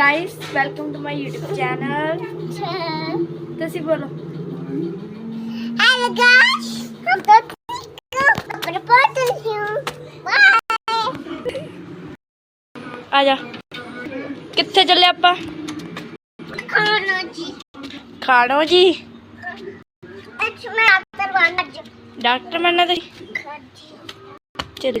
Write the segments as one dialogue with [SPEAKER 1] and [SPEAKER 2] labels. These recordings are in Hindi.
[SPEAKER 1] Guys welcome to my YouTube channel तसी बोलो हेलो गाइस
[SPEAKER 2] हम तो आ जा किथे चले आपा? खानो जी। खानो तो
[SPEAKER 1] जी अच्छा मैं डॉक्टर बनना डॉक्टर बनना तेरी चल।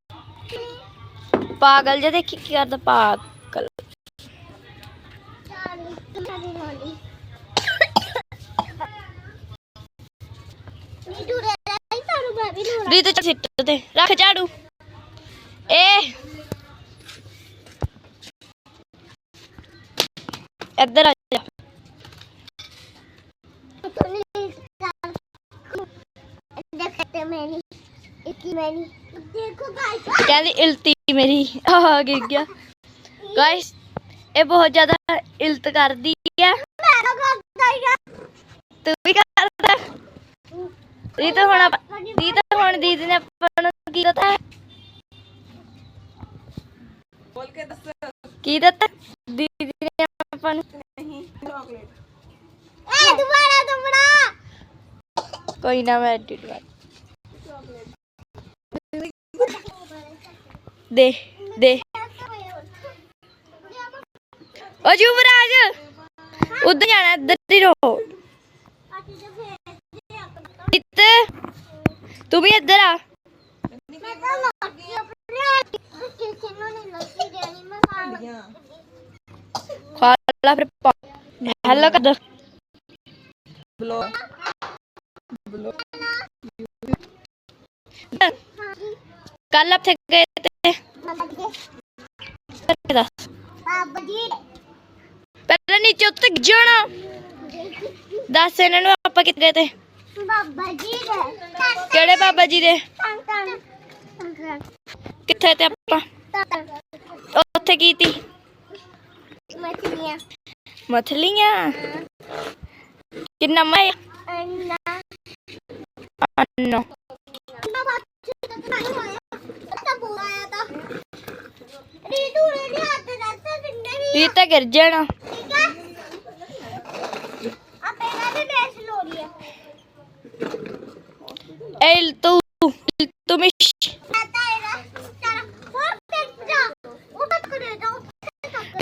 [SPEAKER 1] पागल
[SPEAKER 2] जे देखी की करदा पागल। रीतू तो चल सिट ते
[SPEAKER 1] रख झाड़ू। ए। इधर आ जा।
[SPEAKER 2] कहते इल्ती। ਮੇਰੀ ਆ ਗਿਰ ਗਿਆ। ਗਾਇਸ ਇਹ ਬਹੁਤ ਜ਼ਿਆਦਾ ਇਲਤ ਕਰਦੀ ਹੈ
[SPEAKER 1] ਮੈਂ ਤਾਂ ਕਰਦਾ ਹੀ ਆ।
[SPEAKER 2] ਤੂੰ ਵੀ ਕਰਦਾ। ਰੀਤ ਹੁਣ ਰੀਤ ਹੁਣ ਦੀਦੀ ਨੇ ਆਪਾਂ ਨੂੰ ਕੀ ਦਿੱਤਾ?
[SPEAKER 3] ਬੋਲ ਕੇ ਦੱਸ।
[SPEAKER 2] ਕੀ ਦਿੱਤਾ? ਦੀਦੀ ਨੇ ਆਪਾਂ ਨੂੰ
[SPEAKER 3] ਨਹੀਂ ਚਾਕਲੇਟ
[SPEAKER 1] ਐ ਦੁਬਾਰਾ ਦੁਬਾਰਾ
[SPEAKER 2] ਕੋਈ ਨਾ ਮੈਂ ਐਡਿਟ ਕਰ ਦੇ ਦੇ ਓ ਯੁਵਰਾਜ ਉੱਧਰ ਜਾਣਾ ਇੱਧਰ ਹੀ ਰਹੋ ਰੀਤ ਤੂੰ ਵੀ ਇੱਧਰ ਆ
[SPEAKER 1] मैं तो लौटी अपने किसी ने नहीं लौटी देनी मैं खाना
[SPEAKER 3] ਦੀਆਂ
[SPEAKER 2] ਖਾ ਲਾ ਫਿਰ ਹੈਲੋ ਕਰ ਦੋ
[SPEAKER 3] ਬਲੋ ਬਲੋ
[SPEAKER 2] ਕੱਲ ਉੱਥੇ ਗਏ ਨੀਚੇ ਉੱਤੇ ਜਾਣਾ। ਦੱਸ ਇਹਨਾਂ ਨੂੰ ਆਪਾਂ ਕਿੱਥੇ ਗਏ ਤੇ?
[SPEAKER 1] ਬਾਬਾ ਜੀ ਦੇ।
[SPEAKER 2] ਕਿਹੜੇ ਬਾਬਾ ਜੀ ਦੇ? ਕਿੱਥੇ ਤੇ ਆਪਾਂ? ਉੱਥੇ ਕੀ ਮਥਲੀਆਂ ਕਿੰਨਾ ਮੈਂ ਅੰਨਾ। ਅੰਨਾ। ਗਿਰ ਜਾਣਾ।
[SPEAKER 1] El tu, el tumiş.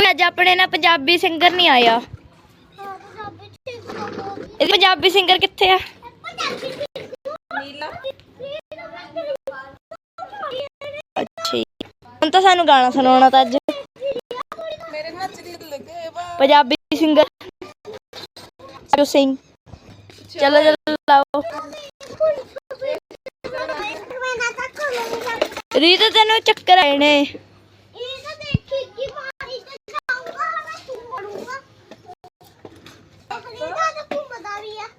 [SPEAKER 2] ਅੱਜ ਆਪਣੇ ਨਾਲ ਪੰਜਾਬੀ ਸਿੰਗਰ ਨਹੀਂ ਆਇਆ ਇਹ ਪੰਜਾਬੀ ਸਿੰਗਰ ਕਿੱਥੇ ਆ? ਅੱਛਾ ਹੁਣ ਤਾਂ ਸਾਨੂੰ ਗਾਣਾ ਸੁਣਾਉਣਾ ਤਾਂ ਅੱਜ।
[SPEAKER 3] ਮੇਰੇ ਨੱਚ ਦੀ ਲੱਗੇ ਵਾ
[SPEAKER 2] ਪੰਜਾਬੀ ਸਿੰਗਰ ਜੋ ਸਿੰਘ ਚਲੋ ਚਲੋ ਲਾਓ। ਰੀਤ ਤੈਨੂੰ ਚੱਕਰ ਆਏ ਨੇ।
[SPEAKER 1] देखो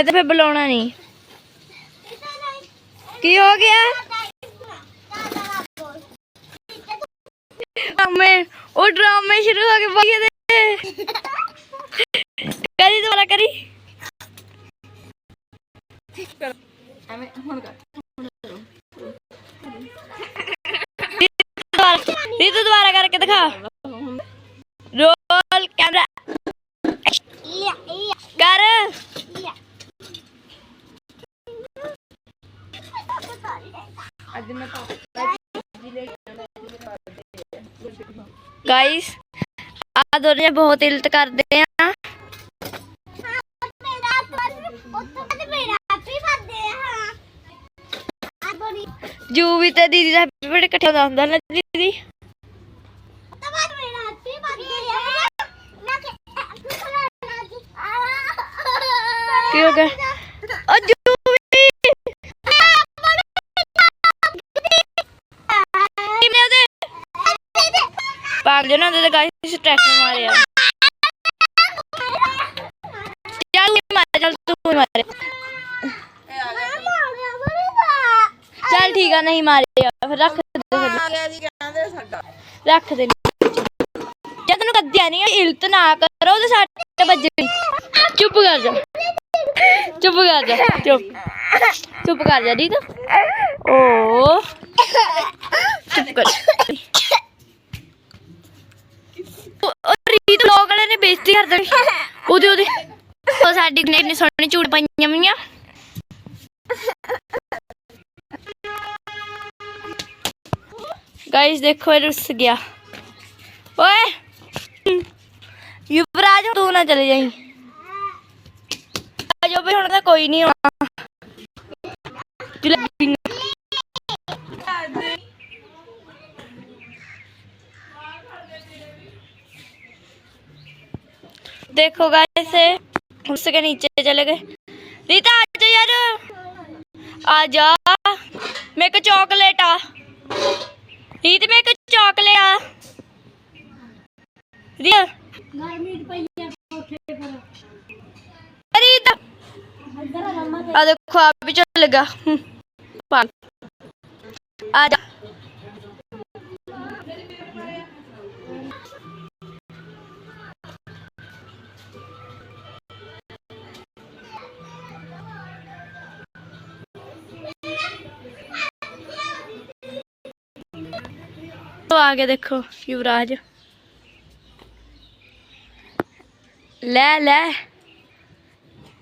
[SPEAKER 2] मैं तो फिर बुला नहीं। की हो गया? मैं वो ड्रामे
[SPEAKER 3] शुरू हो गए
[SPEAKER 2] करी दोबारा करी। रीतू दोबारा करके दिखा।
[SPEAKER 3] रोल कैमरा कर।
[SPEAKER 2] गाइस आ दोनों बहुत इल्त करते हैं जू भी ते दीदी दा हैप्पी बर्थडे इकट्ठे होंदा ਹੁੰਦਾ ਨਾ दीदी ਕੀ ਹੋ ਗਿਆ ਉਹ ਪਾਗਲ ਨਾ ਦੇ ਗਾਇਸ ਸਟ੍ਰੈਕ ਮਾਰਿਆ। ਚੱਲ ਮਾਰ ਚੱਲ ਤੂੰ ਮਾਰ ਚੱਲ ਠੀਕ ਆ ਨਹੀਂ ਮਾਰਿਆ। ਫਿਰ ਰੱਖ ਦੇ ਫਿਰ।
[SPEAKER 3] ਜੀ
[SPEAKER 2] ਰੱਖ ਦੇ। ਜਦ ਤੈਨੂੰ ਕੱਦਿਆ ਨਹੀਂ ਇਲਤ ਨਾ ਕਰੋ ਤੇ ਸੱਟ ਵੱਜਣੀ ਚੁੱਪ ਕਰ ਜਾ। ਚੁੱਪ ਕਰ ਜਾ ਚੁੱਪ। ਚੁੱਪ ਕਰ ਜਾ ਆ? ਓ। ਚੁੱਪ ਕਰ ਉਹ ਉਹ ਰੀਤ ਲੋਕ ਵਾਲੇ ਨੇ ਬੇਇੱਜ਼ਤੀ ਕਰ ਦੇਣੀ। ਉਹਦੇ ਉਹਦੇ ਉਹ ਸਾਡੀ ਨੇ ਇੰਨੀ ਸੋਹਣੀ ਝੂੜ ਪਾਈਆਂ ਮੀਆਂ। ਗਾਇਸ ਦੇਖੋ ਇਹ ਰੁੱਸ ਗਿਆ। ਓਏ! ਯੁਵਰਾਜ, ਤੂੰ ਨਾ ਚਲੇ ਜਾਈ। ਆਜੋ ਵੀ ਹੁਣ ਤਾਂ ਕੋਈ ਨਹੀਂ ਆਉਣਾ। ਜਲੇਬੀ देखो गाइस उसके नीचे चले गए। रीता, आ जा यार। आ जा। मेरे को चॉकलेट आ। रीत, मेरे को चॉकलेट आ। रीता। आ देखो आप भी चल लगा आ जा। ਆ ਕੇ ਦੇਖੋ ਯੁਵਰਾਜ। ਲੈ ਲੈ।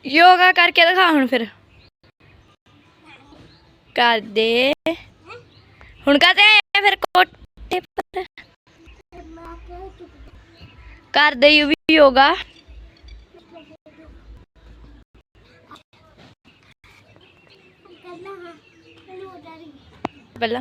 [SPEAKER 2] ਯੋਗਾ ਕਰਕੇ ਦਿਖਾ ਹੁਣ ਫਿਰ। ਕਰ ਦੇ ਹੁਣ ਕਾ ਤੇ ਫਿਰ ਕੋਟੇ ਪਰ। ਕਰ ਦੇ ਯੂ ਵੀ ਯੋਗਾ। ਪਹਿਲਾਂ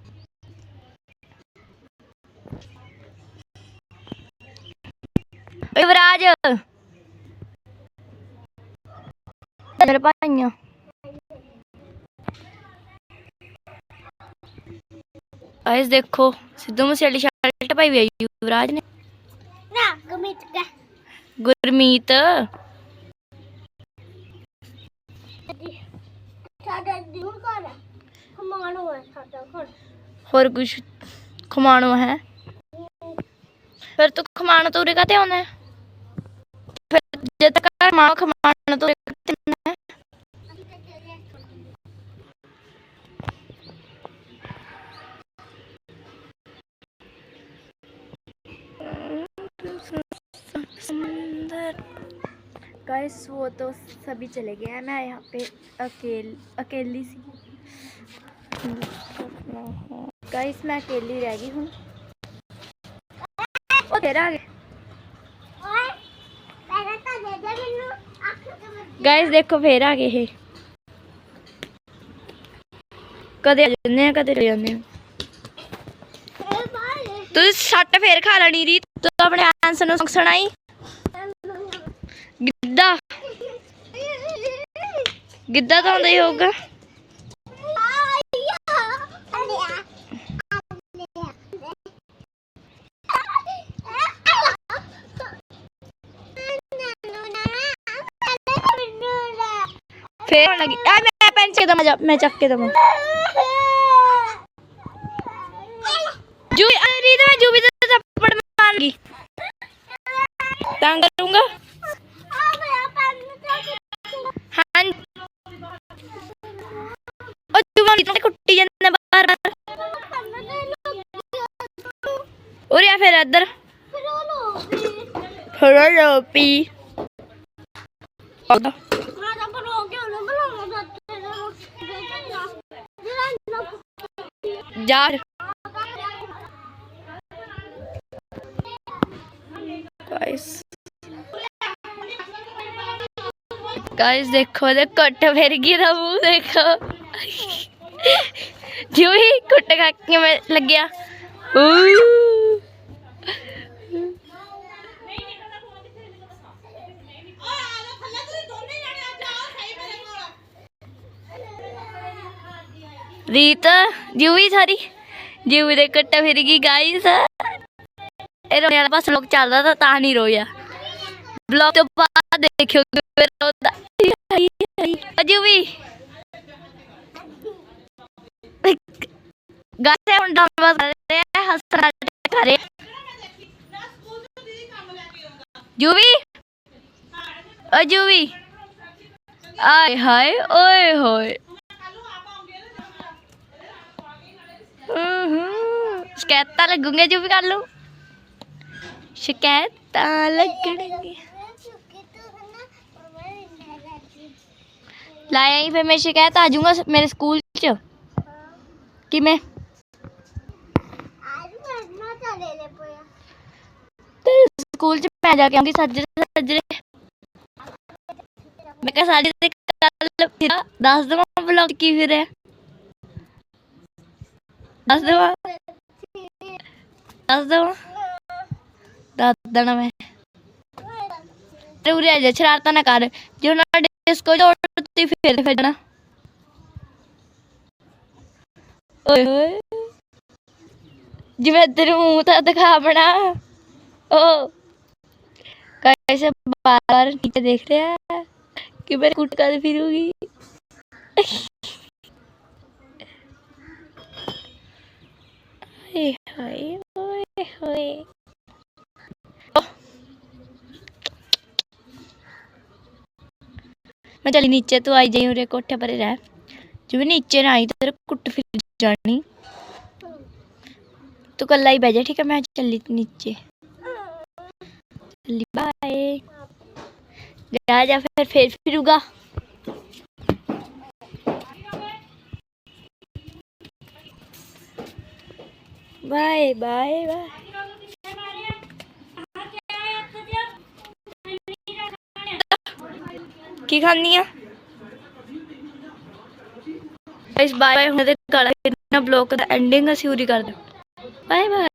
[SPEAKER 2] ਯੁਵਰਾਜ। ਮੇਰੇ ਭਾਈਆਂ। ਗਾਇਸ ਦੇਖੋ ਸਿੱਧੂ ਮੂਸੇਵਾਲੀ ਸ਼ਰਟ ਪਾਈ ਵੀ ਆ ਯੁਵਰਾਜ ਨੇ।
[SPEAKER 1] ਨਾ ਗਮਿਤ ਕਾ।
[SPEAKER 2] ਗੁਰਮੀਤ।
[SPEAKER 1] ਸਾਡਾ ਦਿਨ ਕਰ ਕਮਾਣ ਹੋਇਆ ਸਾਡਾ ਘਰ।
[SPEAKER 2] ਹੋਰ ਕੁਛ? ਖਮਾਣੋ ਹੈ। ਫਿਰ ਤੂੰ ਖਮਾਣੋ ਤੋਂ ਉਰੇ ਕਾਤੇ ਆਉਣਾ ਹੈ? जतकार माख मानतो गाइस वो तो सभी चले गए हैं। मैं यहाँ पे अकेल, अकेली सी। गाइस मैं अकेली रह गई हूँ।
[SPEAKER 1] तेरा
[SPEAKER 2] ਗਾਇਸ ਦੇਖੋ ਫੇਰ ਆ ਗਏ ਇਹ। ਕਦੇ ਆ ਜਾਂਦੇ ਆ, ਕਦੇ ਚਲੇ ਜਾਂਦੇ ਆ। ਤੁਸੀਂ ਸੱਟ ਫੇਰ ਖਾ ਲੈਣੀ ਰੀਤ, ਤੂੰ ਆਪਣੇ ਆਂਸਰ ਨੂੰ ਸੁਣਾਈ? ਗਿੱਧਾ। ਗਿੱਧਾ ਤਾਂ ਹੁੰਦਾ ਹੀ ਹੋਊਗਾ। फिर लगी आ मैं पेन के दमा मैं चप के दमा जू अरे तो मैं जू भी थप्पड़ मारूँगी तंग करूँगा हाँ ओ तू मारी तो कुट्टी जंदा बार बार और या फिर इधर फिर लो पी जा गाइस देखो देखो कुट फिर गिरा मुँह देखो। जो ही कुट खा के मैं लग गया? रीता, जूवी सारी। जूवी दे कट्टे फिर गई गाइस मेरे पास लोग चल रहा था, ता नहीं रोया। ब्लॉग तो बाद देखियो जूवी गाइस हम डाउनलोड कर रहे हैं, हंस रहा कर रहे जूवी ओ जूवी आय हाय, ओए, होए। ਸ਼ਿਕਾਇਤਾਂ ਲੱਗੂਗੇ ਜੂਵੀ ਕਰ ਲੂ ਸ਼ਿਕਾਇਤਾਂ ਲੱਗਣਗੇ ਲਾਇਆ ਹੀ ਫਿਰ ਮੈਂ ਸ਼ਿਕਾਇਤ ਆ ਜਾਊਂਗਾ ਮੇਰੇ ਸਕੂਲ ਚ ਕਿਵੇਂ ਤੇ ਸਕੂਲ ਚ ਮੈਂ ਜਾ ਕੇ ਆਉਂਗੀ ਸੱਜਰੇ ਸੱਜਰੇ ਮੈਂ ਕਿਹਾ ਸਾਡੇ ਤੇ ਕੱਲ ਫਿਰ ਦੱਸ ਦਵਾਂ ਬਲੌਗ ਕੀ हसदेवा हसदेवा दादा मैं उरे ना कर जो ना डिस्को फिर ओए ओए तेरे मुँह था दिखा बना ओ कैसे बार बार नीचे देख रहा है कि मैं कूट कर फिरूँगी हाय हाय होए मैं चली नीचे तू आई जाई उरे कोठे पर रह जिਵੇਂ नीचे ना आई तो तेरे कुट फिर जानी तू कल ही बह जा ठीक है मैं चली नीचे चली बाय जा जा फिर फिर फिरूँगा बाय बाय बाय ਕੀ ਖਾਣੀ ਆ ਇਸ ਬਾਏ ਬਾਏ ਹੁਣ ਤੇ ਗਾਲਾਂ ਕਿੰਨਾ ਬਲੌਗ ਦਾ ਐਂਡਿੰਗ ਅਸੀਂ ਉਰੀ ਕਰ ਦੋ ਬਾਏ ਬਾਏ